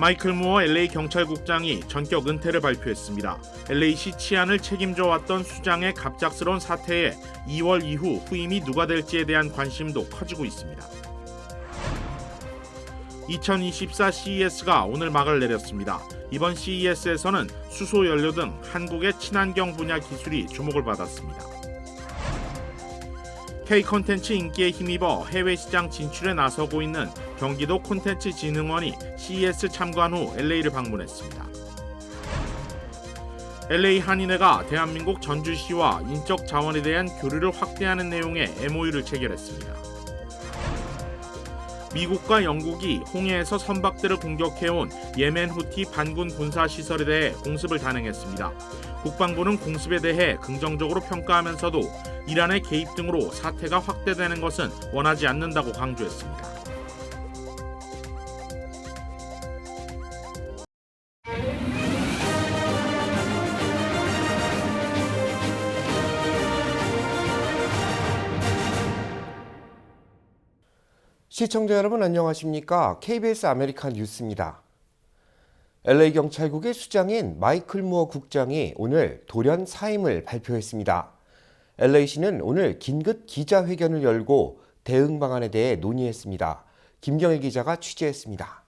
마이클 무어 LA 경찰국장이 전격 은퇴를 발표했습니다. LA시 치안을 책임져 왔던 수장의 갑작스러운 사태에 2월 이후 후임이 누가 될지에 대한 관심도 커지고 있습니다. 2024 CES가 오늘 막을 내렸습니다. 이번 CES에서는 수소 연료 등 한국의 친환경 분야 기술이 주목을 받았습니다. K 콘텐츠 인기에 힘입어 해외 시장 진출에 나서고 있는 경기도 콘텐츠 진흥원이 CES 참관 후 LA를 방문했습니다. LA 한인회가 대한민국 전주시와 인적 자원에 대한 교류를 확대하는 내용의 MOU를 체결했습니다. 미국과 영국이 홍해에서 선박들을 공격해온 예멘 후티 반군 군사 시설에 대해 공습을 단행했습니다. 국방부는 공습에 대해 긍정적으로 평가하면서도 이란의 개입 등으로 사태가 확대되는 것은 원하지 않는다고 강조했습니다. 시청자 여러분 안녕하십니까? KBS 아메리칸 뉴스입니다. LA 경찰국의 수장인 마이클 무어 국장이 오늘 돌연 사임을 발표했습니다. LA시는 오늘 긴급 기자회견을 열고 대응 방안에 대해 논의했습니다. 김경일 기자가 취재했습니다.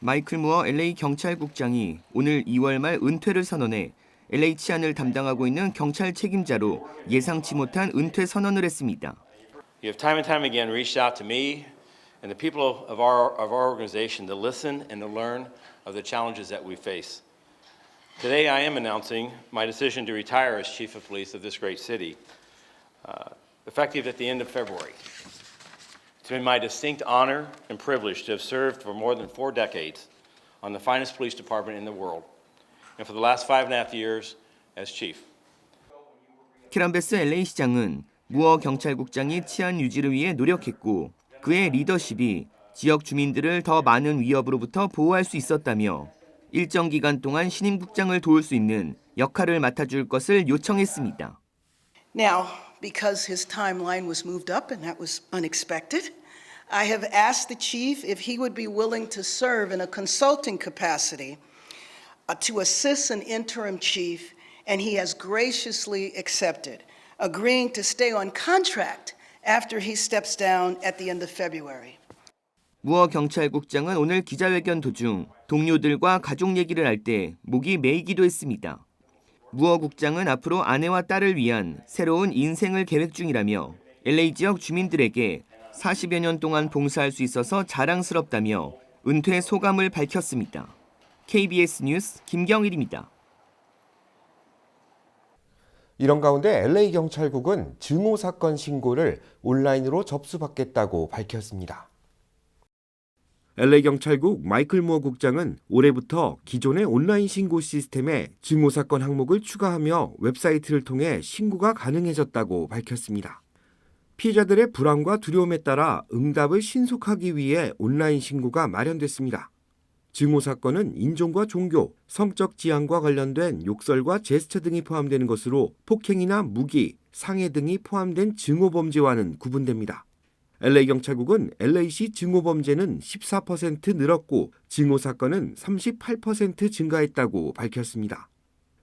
마이클 무어 LA 경찰국장이 오늘 2월 말 은퇴를 선언해 LA 치안을 담당하고 있는 경찰 책임자로 예상치 못한 은퇴 선언을 했습니다. You have time and time again reached out to me and the people of our, of our organization to listen and to learn of the challenges that we face. Today, I am announcing my decision to retire as Chief of Police of this great city, uh, effective at the end of February. It's been my distinct honor and privilege to have served for more than four decades on the finest police department in the world, and for the last five and a half years as Chief. 키란베스 LA 시장은 무어 경찰국장이 치안 유지를 위해 노력했고 그의 리더십이 지역 주민들을 더 많은 위협으로부터 보호할 수 있었다며 일정 기간 동안 신임 국장을 도울 수 있는 역할을 맡아줄 것을 요청했습니다. Now, because his timeline was moved up and that was unexpected, I have asked the chief if he would be willing to serve in a consulting capacity uh, to assist an interim chief, and he has graciously accepted, agreeing to stay on contract after he steps down at the end of February. 무어 경찰국장은 오늘 기자회견 도중 동료들과 가족 얘기를 할 때 목이 메이기도 했습니다. 무어 국장은 앞으로 아내와 딸을 위한 새로운 인생을 계획 중이라며 LA 지역 주민들에게 40여 년 동안 봉사할 수 있어서 자랑스럽다며 은퇴 소감을 밝혔습니다. KBS 뉴스 김경일입니다. 이런 가운데 LA 경찰국은 증오 사건 신고를 온라인으로 접수받겠다고 밝혔습니다. LA 경찰국 마이클 무어 국장은 올해부터 기존의 온라인 신고 시스템에 증오 사건 항목을 추가하며 웹사이트를 통해 신고가 가능해졌다고 밝혔습니다. 피해자들의 불안과 두려움에 따라 응답을 신속하기 위해 온라인 신고가 마련됐습니다. 증오 사건은 인종과 종교, 성적 지향과 관련된 욕설과 제스처 등이 포함되는 것으로 폭행이나 무기, 상해 등이 포함된 증오 범죄와는 구분됩니다. LA 경찰국은 LA시 증오 범죄는 14% 늘었고 증오 사건은 38% 증가했다고 밝혔습니다.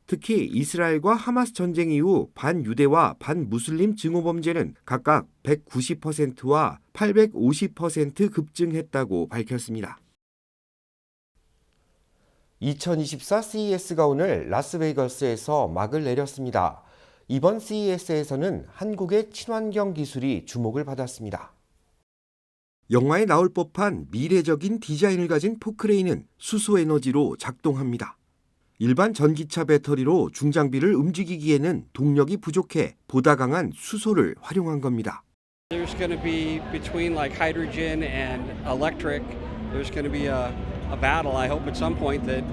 특히 이스라엘과 하마스 전쟁 이후 반유대와 반무슬림 증오 범죄는 각각 190%와 850% 급증했다고 밝혔습니다. 2024 CES가 오늘 라스베이거스에서 막을 내렸습니다. 이번 CES에서는 한국의 친환경 기술이 주목을 받았습니다. 영화에 나올 법한 미래적인 디자인을 가진 포크레인은 수소 에너지로 작동합니다. 일반 전기차 배터리로 중장비를 움직이기에는 동력이 부족해 보다 강한 수소를 활용한 겁니다. There's going to be between like hydrogen and electric. There's going to be a, a battle. I hope at some point that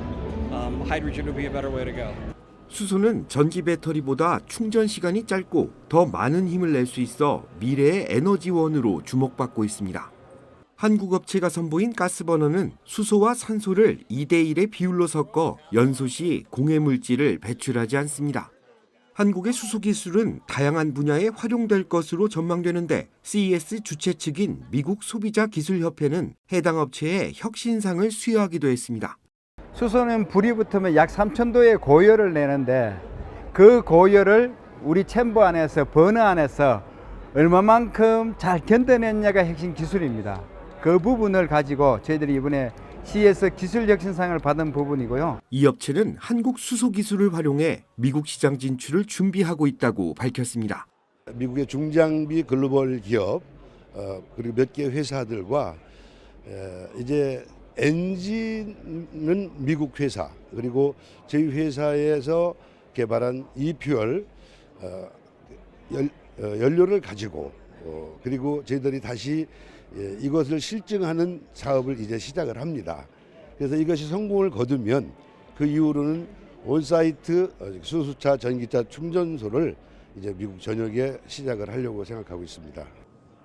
um, hydrogen would be a better way to go. 수소는 전기 배터리보다 충전 시간이 짧고 더 많은 힘을 낼 수 있어 미래의 에너지원으로 주목받고 있습니다. 한국 업체가 선보인 가스버너는 수소와 산소를 2대1의 비율로 섞어 연소 시 공해 물질을 배출하지 않습니다. 한국의 수소 기술은 다양한 분야에 활용될 것으로 전망되는데 CES 주최 측인 미국 소비자 기술협회는 해당 업체에 혁신상을 수여하기도 했습니다. 수소는 불이 붙으면 약 3,000도의 고열을 내는데 그 고열을 우리 챔버 안에서 버너 안에서 얼마만큼 잘 견뎌냈냐가 핵심 기술입니다. 그 부분을 가지고 저희들이 이번에 CS 기술 혁신상을 받은 부분이고요. 이 업체는 한국 수소 기술을 활용해 미국 시장 진출을 준비하고 있다고 밝혔습니다. 미국의 중장비 글로벌 기업 어, 그리고 몇 개 회사들과 에, 이제 엔진은 미국 회사 그리고 저희 회사에서 개발한 이퓨얼 어, 연, 어, 연료를 가지고 어, 그리고 저희들이 다시 예, 이것을 실증하는 사업을 이제 시작을 합니다. 그래서 이것이 성공을 거두면 그 이후로는 온사이트 어, 수소차 전기차 충전소를 이제 미국 전역에 시작을 하려고 생각하고 있습니다.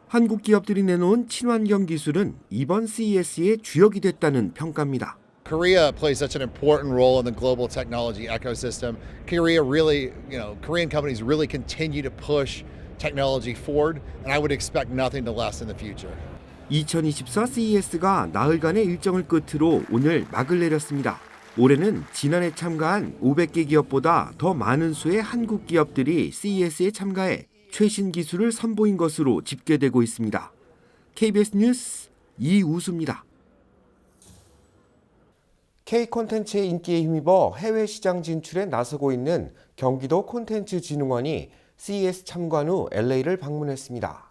한국 기업들이 내놓은 친환경 기술은 이번 CES의 주역이 됐다는 평가입니다. Korea plays such an important role in the global technology ecosystem. Korea really, you know, Korean companies really continue to push technology forward, and I would expect nothing to less in the future. 2024 CES가 나흘간의 일정을 끝으로 오늘 막을 내렸습니다. 올해는 지난해 참가한 500개 기업보다 더 많은 수의 한국 기업들이 CES에 참가해 최신 기술을 선보인 것으로 집계되고 있습니다. KBS 뉴스 이우수입니다. K 콘텐츠의 인기에 힘입어 해외 시장 진출에 나서고 있는 경기도 콘텐츠 진흥원이 CES 참관 후 LA를 방문했습니다.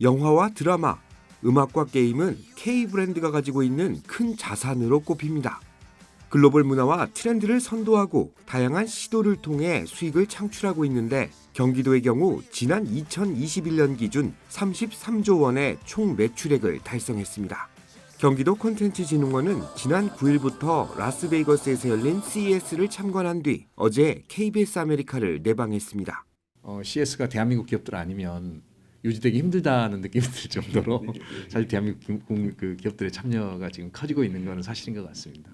영화와 드라마, 음악과 게임은 K 브랜드가 가지고 있는 큰 자산으로 꼽힙니다. 글로벌 문화와 트렌드를 선도하고 다양한 시도를 통해 수익을 창출하고 있는데 경기도의 경우 지난 2021년 기준 33조 원의 총 매출액을 달성했습니다. 경기도 콘텐츠진흥원은 지난 9일부터 라스베이거스에서 열린 CES를 참관한 뒤 어제 KBS 아메리카를 내방했습니다. 어, CS가 대한민국 기업들 아니면 유지되기 힘들다는 느낌이 들 정도로 사실 대한민국 기- 공- 그 기업들의 참여가 지금 커지고 있는 것은 사실인 것 같습니다.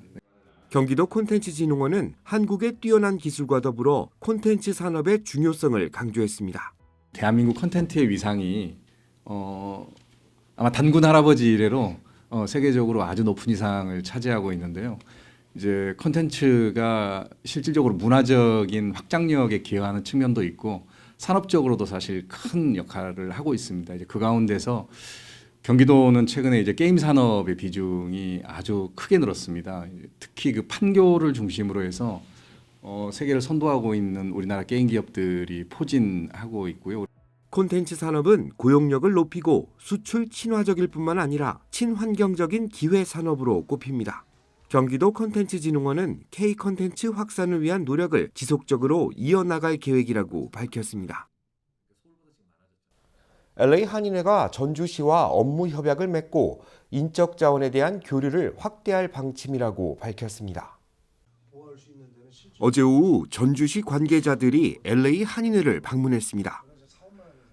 경기도 콘텐츠진흥원은 한국의 뛰어난 기술과 더불어 콘텐츠 산업의 중요성을 강조했습니다. 대한민국 컨텐츠의 위상이 어, 아마 단군 할아버지 이래로 어, 세계적으로 아주 높은 위상을 차지하고 있는데요. 이제 콘텐츠가 실질적으로 문화적인 확장력에 기여하는 측면도 있고 산업적으로도 사실 큰 역할을 하고 있습니다. 이제 그 가운데서 경기도는 최근에 이제 게임 산업의 비중이 아주 크게 늘었습니다. 특히 그 판교를 중심으로 해서 어, 세계를 선도하고 있는 우리나라 게임 기업들이 포진하고 있고요. 콘텐츠 산업은 고용력을 높이고 수출 친화적일 뿐만 아니라 친환경적인 기회 산업으로 꼽힙니다. 경기도 콘텐츠진흥원은 K 콘텐츠 확산을 위한 노력을 지속적으로 이어나갈 계획이라고 밝혔습니다. LA 한인회가 전주시와 업무 협약을 맺고 인적 자원에 대한 교류를 확대할 방침이라고 밝혔습니다. 어제 오후 전주시 관계자들이 LA 한인회를 방문했습니다.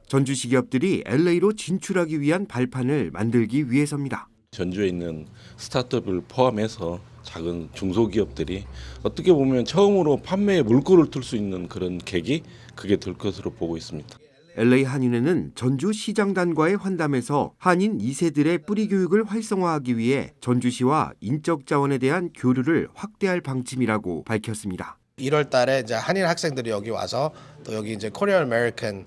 전주시 기업들이 LA로 진출하기 위한 발판을 만들기 위해서입니다. 전주에 있는 스타트업을 포함해서 작은 중소기업들이 어떻게 보면 처음으로 판매에 물꼬를 틀 수 있는 그런 계기 그게 될 것으로 보고 있습니다. LA 한인회는 전주 시장단과의 환담에서 한인 2세들의 뿌리 교육을 활성화하기 위해 전주시와 인적 자원에 대한 교류를 확대할 방침이라고 밝혔습니다. 1월 달에 이제 한인 학생들이 여기 와서 또 여기 이제 코리안 아메리칸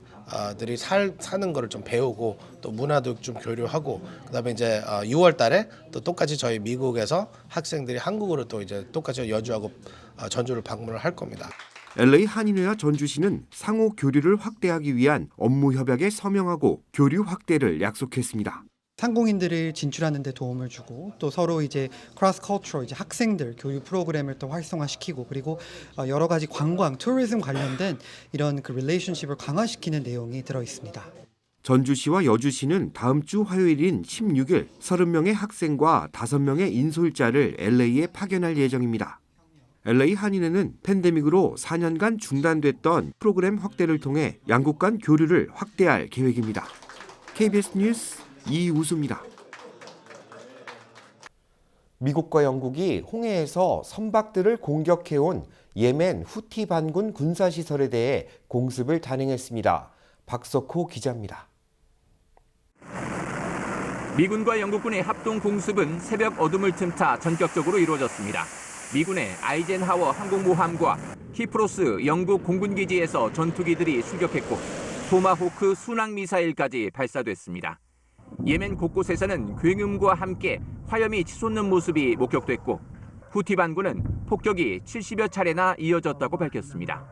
들이 살 사는 거를 좀 배우고 또 문화도 좀 교류하고 그다음에 이제 6월 달에 또 똑같이 저희 미국에서 학생들이 한국으로 또 이제 똑같이 여주하고 어, 전주를 방문을 할 겁니다. LA 한인회와 전주시는 상호 교류를 확대하기 위한 업무 협약에 서명하고 교류 확대를 약속했습니다. 상공인들을 진출하는 데 도움을 주고 또 서로 이제 크로스 컬처 이제 학생들 교육 프로그램을 또 활성화시키고 그리고 어, 여러 가지 관광, 투리즘 관련된 이런 그 릴레이션십을 강화시키는 내용이 들어 있습니다. 전주시와 여주시는 다음 주 화요일인 16일 30명의 학생과 5명의 인솔자를 LA에 파견할 예정입니다. LA 한인회는 팬데믹으로 4년간 중단됐던 프로그램 확대를 통해 양국 간 교류를 확대할 계획입니다. KBS 뉴스 이우수입니다. 미국과 영국이 홍해에서 선박들을 공격해온 예멘 후티 반군 군사시설에 대해 공습을 단행했습니다. 박석호 기자입니다. 미군과 영국군의 합동 공습은 새벽 어둠을 틈타 전격적으로 이루어졌습니다. 미군의 아이젠하워 항공모함과 키프로스 영국 공군기지에서 전투기들이 출격했고 토마호크 순항 미사일까지 발사됐습니다. 예멘 곳곳에서는 굉음과 함께 화염이 치솟는 모습이 목격됐고 후티 반군은 폭격이 70여 차례나 이어졌다고 밝혔습니다.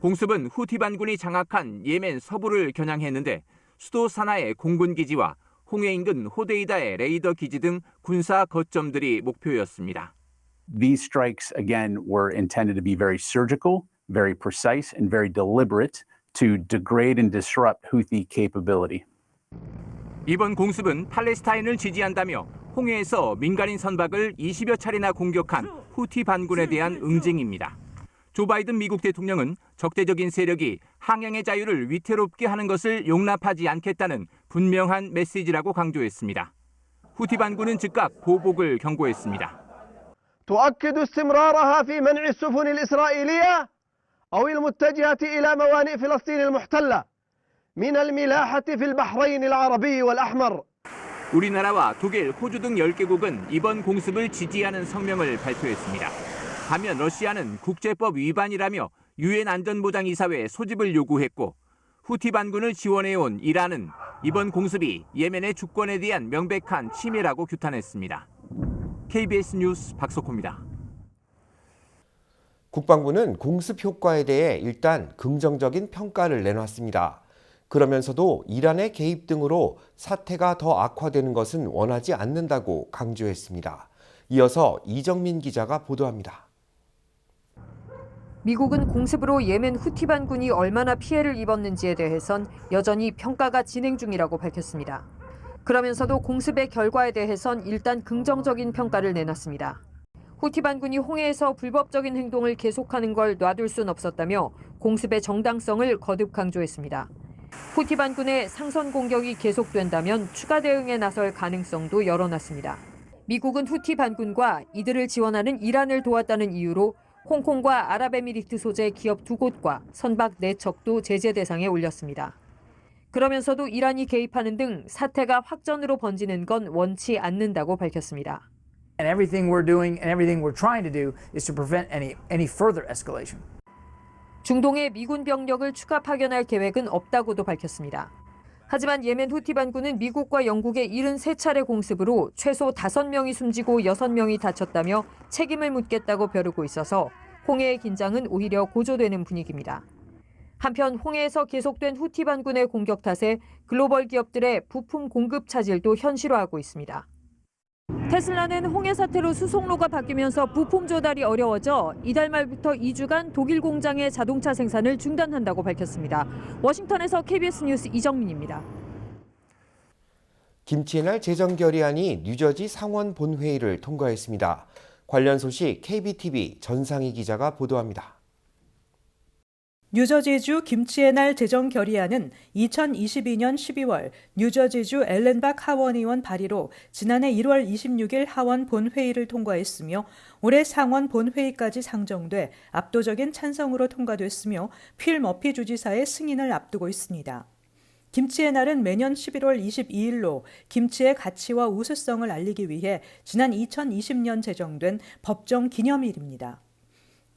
공습은 후티 반군이 장악한 예멘 서부를 겨냥했는데 수도 사나의 공군 기지와 홍해 인근 호데이다의 레이더 기지 등 군사 거점들이 목표였습니다. These strikes, again, were intended to be very surgical, very precise, and very deliberate to degrade and disrupt Houthi capability. 이번 공습은 팔레스타인을 지지한다며 홍해에서 민간인 선박을 20여 차례나 공격한 후티 반군에 대한 응징입니다. 조 바이든 미국 대통령은 적대적인 세력이 항행의 자유를 위태롭게 하는 것을 용납하지 않겠다는 분명한 메시지라고 강조했습니다. 후티 반군은 즉각 보복을 경고했습니다. تؤكد استمرارها في منع السفن الإسرائيلية أو المتجهة إلى موانئ فلسطين المحتلة من الملاحة في البحرين العربي والأحمر 우리나라와 독일, 호주 등 10개국은 이번 공습을 지지하는 성명을 발표했습니다. 반면 러시아는 국제법 위반이라며 유엔 안전보장이사회 소집을 요구했고 후티 반군을 지원해온 이란은 이번 공습이 예멘의 주권에 대한 명백한 침해라고 규탄했습니다. KBS 뉴스 박석호입니다. 국방부는 공습 효과에 대해 일단 긍정적인 평가를 내놨습니다. 그러면서도 이란의 개입 등으로 사태가 더 악화되는 것은 원하지 않는다고 강조했습니다. 이어서 이정민 기자가 보도합니다. 미국은 공습으로 예멘 후티 반군이 얼마나 피해를 입었는지에 대해선 여전히 평가가 진행 중이라고 밝혔습니다. 그러면서도 공습의 결과에 대해선 일단 긍정적인 평가를 내놨습니다. 후티 반군이 홍해에서 불법적인 행동을 계속하는 걸 놔둘 순 없었다며 공습의 정당성을 거듭 강조했습니다. 후티 반군의 상선 공격이 계속된다면 추가 대응에 나설 가능성도 열어놨습니다. 미국은 후티 반군과 이들을 지원하는 이란을 도왔다는 이유로 홍콩과 아랍에미리트 소재 기업 두 곳과 선박 네 척도 제재 대상에 올렸습니다. 그러면서도 이란이 개입하는 등 사태가 확전으로 번지는 건 원치 않는다고 밝혔습니다. 중동에 미군 병력을 추가 파견할 계획은 없다고도 밝혔습니다. 하지만 예멘 후티 반군은 미국과 영국의 73차례 공습으로 최소 5명이 숨지고 6명이 다쳤다며 책임을 묻겠다고 벼르고 있어서 홍해의 긴장은 오히려 고조되는 분위기입니다. 한편 홍해에서 계속된 후티 반군의 공격 탓에 글로벌 기업들의 부품 공급 차질도 현실화하고 있습니다. 테슬라는 홍해 사태로 수송로가 바뀌면서 부품 조달이 어려워져 이달 말부터 2주간 독일 공장의 자동차 생산을 중단한다고 밝혔습니다. 워싱턴에서 KBS 뉴스 이정민입니다. 김치의 날 재정 결의안이 뉴저지 상원 본회의를 통과했습니다. 관련 소식 KBTV 전상희 기자가 보도합니다. 뉴저지주 김치의 날 재정 결의안은 2022년 12월 뉴저지주 엘렌박 하원 의원 발의로 지난해 1월 26일 하원 본회의를 통과했으며 올해 상원 본회의까지 상정돼 압도적인 찬성으로 통과됐으며 필 머피 주지사의 승인을 앞두고 있습니다. 김치의 날은 매년 11월 22일로 김치의 가치와 우수성을 알리기 위해 지난 2020년 제정된 법정 기념일입니다.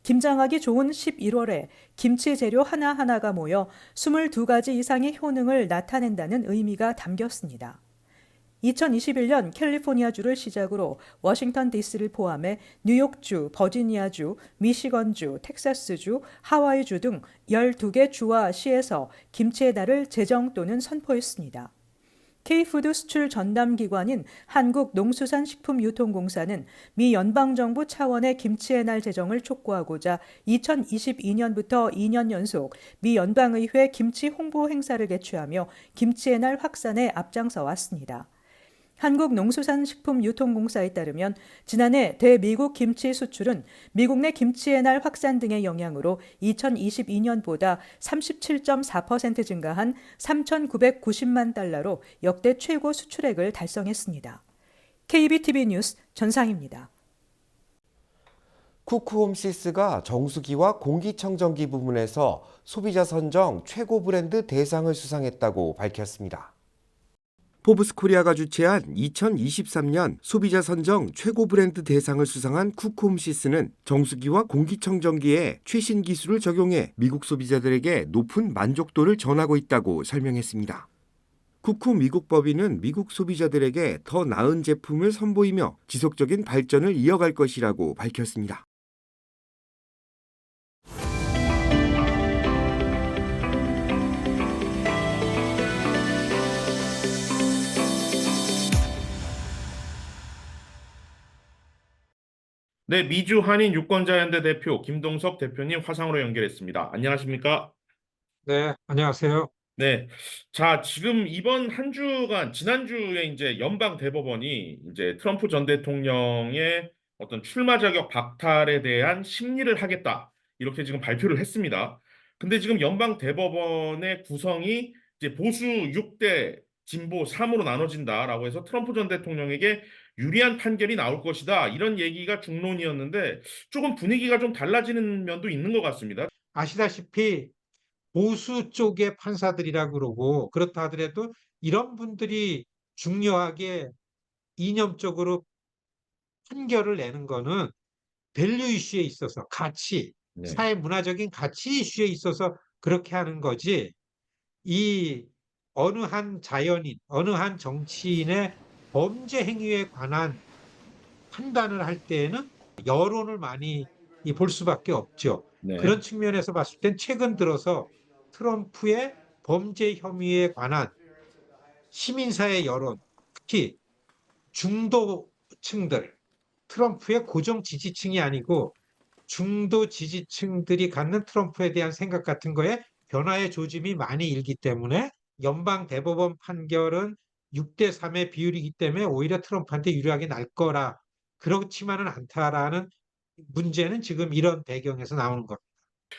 김장하기 좋은 11월에 김치 재료 하나하나가 모여 22가지 이상의 효능을 나타낸다는 의미가 담겼습니다. 2021년 캘리포니아주를 시작으로 워싱턴 DC를 포함해 뉴욕주, 버지니아주, 미시건주, 텍사스주, 하와이주 등 12개 주와 시에서 김치의 달을 제정 또는 선포했습니다. K푸드 수출 전담 기관인 한국농수산식품유통공사는 미 연방정부 차원의 김치의 날 제정을 촉구하고자 2022년부터 2년 연속 미 연방의회 김치 홍보 행사를 개최하며 김치의 날 확산에 앞장서 왔습니다. 한국농수산식품유통공사에 따르면 지난해 대미국 김치 수출은 미국 내 김치의 날 확산 등의 영향으로 2022년보다 37.4% 증가한 3,990만 달러로 역대 최고 수출액을 달성했습니다. KBTV 뉴스 전상입니다. 쿠크홈시스가 정수기와 공기청정기 부문에서 소비자 선정 최고 브랜드 대상을 수상했다고 밝혔습니다. 포브스 코리아가 주최한 2023년 소비자 선정 최고 브랜드 대상을 수상한 쿠크홈시스는 정수기와 공기청정기에 최신 기술을 적용해 미국 소비자들에게 높은 만족도를 전하고 있다고 설명했습니다. 쿠쿠 미국 법인은 미국 소비자들에게 더 나은 제품을 선보이며 지속적인 발전을 이어갈 것이라고 밝혔습니다. 네, 미주 한인 유권자연대 대표 김동석 대표님 화상으로 연결했습니다. 안녕하십니까? 네, 안녕하세요. 네. 자, 지금 이번 한 주간, 지난주에 이제 연방 대법원이 이제 트럼프 전 대통령의 어떤 출마 자격 박탈에 대한 심리를 하겠다. 이렇게 지금 발표를 했습니다. 근데 지금 연방 대법원의 구성이 이제 보수 6대 진보 3으로 나눠진다라고 해서 트럼프 전 대통령에게 유리한 판결이 나올 것이다. 이런 얘기가 중론이었는데 조금 분위기가 좀 달라지는 면도 있는 것 같습니다. 아시다시피 보수 쪽의 판사들이라고 그러고 그렇다 하더라도 이런 분들이 중요하게 이념적으로 판결을 내는 거는 밸류 이슈에 있어서 가치, 네. 사회 문화적인 가치 이슈에 있어서 그렇게 하는 거지. 이 어느 한 자연인, 어느 한 정치인의 범죄 행위에 관한 판단을 할 때에는 여론을 많이 이볼 수밖에 없죠. 네. 그런 측면에서 봤을 땐 최근 들어서 트럼프의 범죄 혐의에 관한 시민사회 여론, 특히 중도층들, 트럼프의 고정 지지층이 아니고 중도 지지층들이 갖는 트럼프에 대한 생각 같은 거에 변화의 조짐이 많이 일기 때문에 연방 대법원 판결은 6대 3의 비율이기 때문에 오히려 트럼프한테 유리하게 날 거라 그렇지만은 않다라는 문제는 지금 이런 배경에서 나오는 겁니다.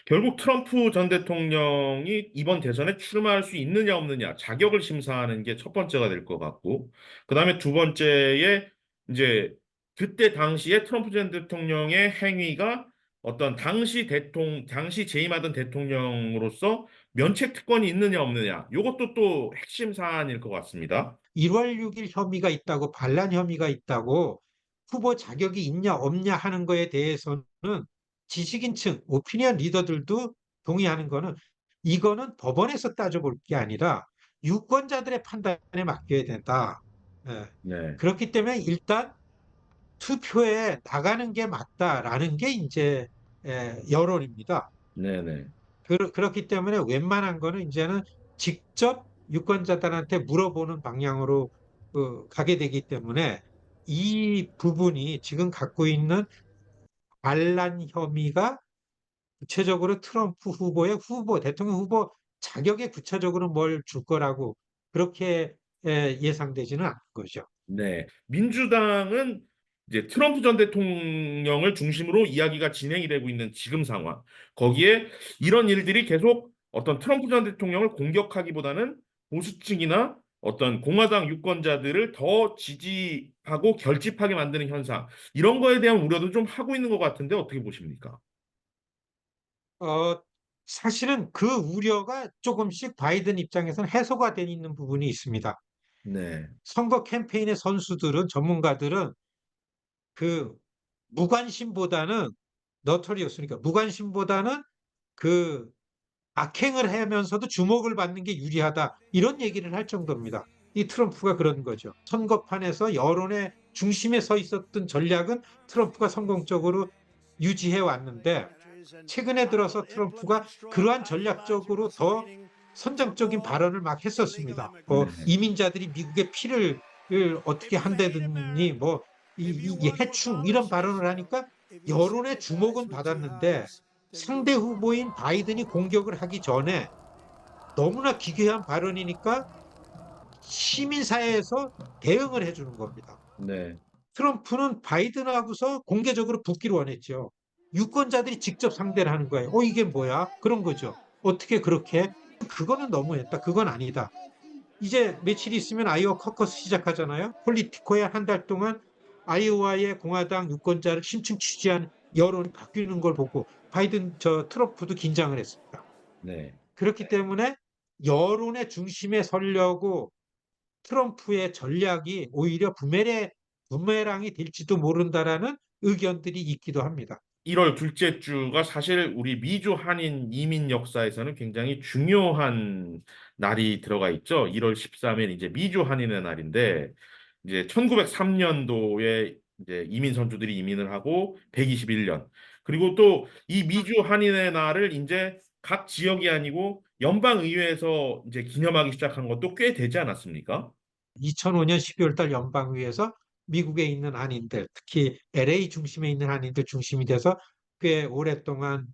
결국 트럼프 전 대통령이 이번 대선에 출마할 수 있느냐 없느냐 자격을 심사하는 게 첫 번째가 될 것 같고 그 다음에 두 번째에 이제 그때 당시에 트럼프 전 대통령의 행위가 어떤 당시 대통령 당시 재임하던 대통령으로서 면책 특권이 있느냐 없느냐 이것도 또 핵심 사안일 것 같습니다. 1월 6일 혐의가 있다고 반란 혐의가 있다고 후보 자격이 있냐 없냐 하는 거에 대해서는 지식인층, 오피니언 리더들도 동의하는 거는 이거는 법원에서 따져볼 게 아니라 유권자들의 판단에 맡겨야 된다. 예. 네. 그렇기 때문에 일단 투표에 나가는 게 맞다라는 게 이제 예, 여론입니다. 네네. 그렇, 그렇기 때문에 웬만한 거는 이제는 직접 유권자들한테 물어보는 방향으로 어, 가게 되기 때문에 이 부분이 지금 갖고 있는 반란 혐의가 구체적으로 트럼프 후보의 후보, 대통령 후보 자격에 구체적으로 뭘 줄 거라고 그렇게 예, 예상되지는 않는 거죠. 네. 민주당은 이제 트럼프 전 대통령을 중심으로 이야기가 진행이 되고 있는 지금 상황. 거기에 이런 일들이 계속 어떤 트럼프 전 대통령을 공격하기보다는 보수층이나 어떤 공화당 유권자들을 더 지지하고 결집하게 만드는 현상. 이런 거에 대한 우려도 좀 하고 있는 것 같은데 어떻게 보십니까? 어, 사실은 그 우려가 조금씩 바이든 입장에서는 해소가 돼 있는 부분이 있습니다. 네. 선거 캠페인의 선수들은 전문가들은 그 무관심보다는 너토리우스니까 무관심보다는 그 악행을 하면서도 주목을 받는 게 유리하다 이런 얘기를 할 정도입니다. 이 트럼프가 그런 거죠. 선거판에서 여론의 중심에 서 있었던 전략은 트럼프가 성공적으로 유지해 왔는데 최근에 들어서 트럼프가 그러한 전략적으로 더 선정적인 발언을 막 했었습니다. 뭐 이민자들이 미국의 피를 어떻게 한다든지 뭐 이, 이 해충 이런 발언을 하니까 여론의 주목은 받았는데 상대 후보인 바이든이 공격을 하기 전에 너무나 기괴한 발언이니까 시민사회에서 대응을 해주는 겁니다. 네. 트럼프는 바이든하고서 공개적으로 붙기를 원했죠. 유권자들이 직접 상대를 하는 거예요. 어, 이게 뭐야? 그런 거죠. 어떻게 그렇게? 그거는 너무했다. 그건 아니다. 이제 며칠 있으면 아이오와 커커스 시작하잖아요. 폴리티코에 한 달 동안 아이오와의 공화당 유권자를 심층 취재한 여론이 바뀌는 걸 보고 바이든 저 트럼프도 긴장을 했습니다. 네. 그렇기 때문에 여론의 중심에 서려고 트럼프의 전략이 오히려 부메레, 부메랑이 될지도 모른다라는 의견들이 있기도 합니다. 1월 둘째 주가 사실 우리 미주 한인 이민 역사에서는 굉장히 중요한 날이 들어가 있죠. 1월 13일 이제 미주 한인의 날인데 이제 1903년도에 이제 이민 선주들이 이민을 하고 121년 그리고 또 이 미주 한인의 날을 이제 각 지역이 아니고 연방 의회에서 이제 기념하기 시작한 것도 꽤 되지 않았습니까? 2005년 12월 달 연방 의회에서 미국에 있는 한인들, 특히 LA 중심에 있는 한인들 중심이 돼서 꽤 오랫동안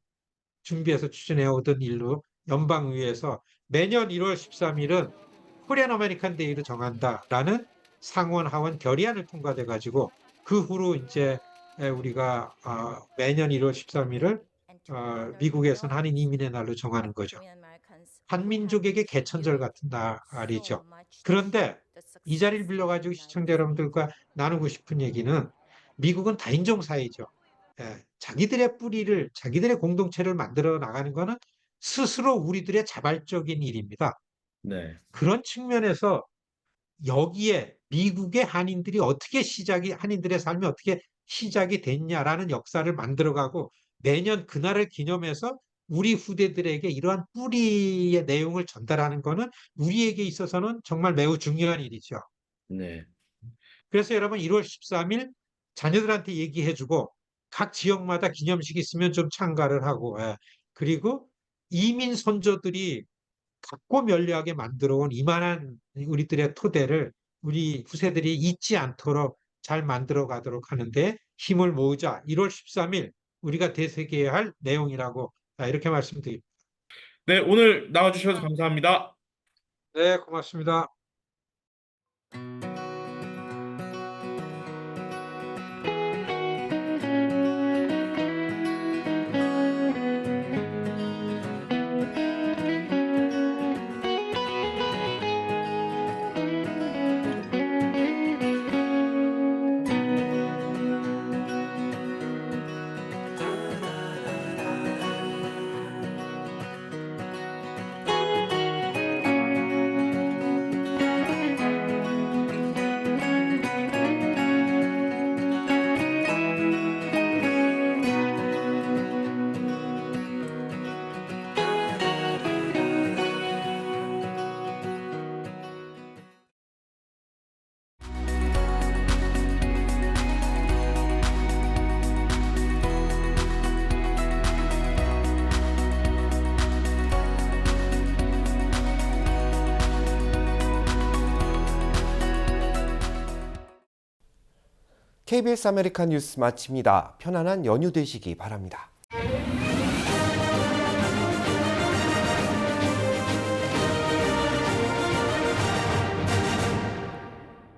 준비해서 추진해 오던 일로 연방 의회에서 매년 1월 13일은 코리안 아메리칸 데이로 정한다라는 상원 하원 결의안을 통과돼 가지고 그 후로 이제 우리가 어, 매년 1월 13일을 어, 미국에서는 한인 이민의 날로 정하는 거죠. 한민족에게 개천절 같은 날이죠. 그런데 이 자리를 빌려가지고 시청자 여러분들과 나누고 싶은 얘기는 미국은 다인종 사회죠. 예, 자기들의 뿌리를, 자기들의 공동체를 만들어 나가는 것은 스스로 우리들의 자발적인 일입니다. 네. 그런 측면에서 여기에 미국의 한인들이 어떻게 시작이, 한인들의 삶이 어떻게 시작이 됐냐라는 역사를 만들어가고 매년 그날을 기념해서 우리 후대들에게 이러한 뿌리의 내용을 전달하는 것은 우리에게 있어서는 정말 매우 중요한 일이죠. 네. 그래서 여러분 1월 13일 자녀들한테 얘기해주고 각 지역마다 기념식 있으면 좀 참가를 하고 예. 그리고 이민 선조들이 각고 면리하게 만들어온 이만한 우리들의 토대를 우리 후세들이 잊지 않도록 잘 만들어 가도록 하는데 힘을 모으자 1월 13일 우리가 되새겨야 할 내용이라고 이렇게 말씀드립니다. 네, 오늘 나와주셔서 감사합니다. 네, 고맙습니다. KBS 아메리칸 뉴스 마칩니다. 편안한 연휴 되시기 바랍니다.